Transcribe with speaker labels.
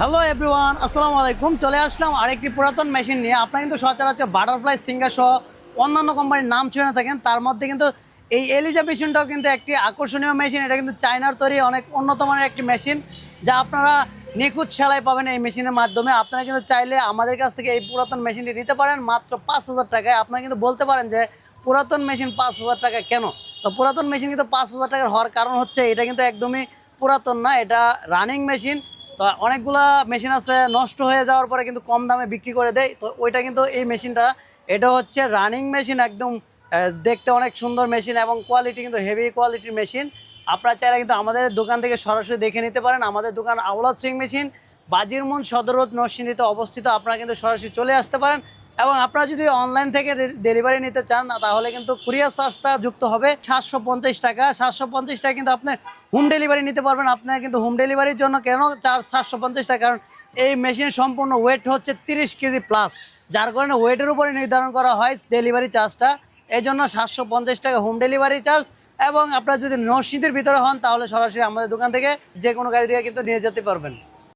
Speaker 1: Hello everyone আসসালামু আলাইকুম চলে আসলাম আরেকটি পুরাতন মেশিন নিয়ে। আপনারা কিন্তু সচরাচর বাটারফ্লাই সিঙ্গার সহ অন্যান্য কোম্পানির নাম শুনে থাকেন। তার মধ্যে কিন্তু এই এলিজা মেশিনটাও কিন্তু একটি আকর্ষণীয় মেশিন এটা কিন্তু চায়নার তৈরি অনেক উন্নত মানের একটি মেশিন যা আপনারা নিখুঁত সেলাই পাবেন এই মেশিনের মাধ্যমে। আপনারা কিন্তু চাইলে আমাদের কাছ থেকে এই পুরাতন মেশিনটি নিতে পারেন। মাত্র পাঁচ হাজার টাকায়। আপনারা কিন্তু বলতে পারেন যে পুরাতন মেশিন পাঁচ হাজার টাকা কেন? তো পুরাতন মেশিন কিন্তু পাঁচ হাজার টাকার হওয়ার কারণ হচ্ছে, এটা কিন্তু একদমই পুরাতন না। এটা রানিং মেশিন তো অনেকগুলা মেশিন আছে, নষ্ট হয়ে যাওয়ার পরে কিন্তু কম দামে বিক্রি করে দেয়। তো ওইটা কিন্তু এই মেশিনটা, এটা হচ্ছে রানিং মেশিন একদম দেখতে অনেক সুন্দর মেশিন এবং কোয়ালিটি কিন্তু হেভি কোয়ালিটির মেশিন আপনারা চাইলে কিন্তু আমাদের দোকান থেকে সরাসরি দেখে নিতে পারেন। আমাদের দোকান আওলাদ সিং মেশিন বাজিরমন সদর রোড অবস্থিত। আপনারা কিন্তু সরাসরি চলে আসতে পারেন। এবং আপনারা যদি অনলাইন থেকে ডেলিভারি নিতে চান তাহলে কিন্তু কুরিয়ার চার্জটা যুক্ত হবে সাতশো পঞ্চাশ টাকা। সাতশো পঞ্চাশ টাকা কিন্তু আপনি হোম ডেলিভারি নিতে পারবেন। আপনার কিন্তু হোম ডেলিভারির জন্য কেন চার্জ সাতশো পঞ্চাশ টাকা? কারণ এই মেশিনের সম্পূর্ণ ওয়েট হচ্ছে তিরিশ কেজি প্লাস যার কারণে ওয়েটের উপরে নির্ধারণ করা হয় ডেলিভারি চার্জটা এই জন্য সাতশো পঞ্চাশ টাকা হোম ডেলিভারি চার্জ এবং আপনারা যদি নরসিংদীর ভিতরে হন, তাহলে সরাসরি আমাদের দোকান থেকে যে কোনো গাড়ি দিয়ে কিন্তু নিয়ে যেতে পারবেন।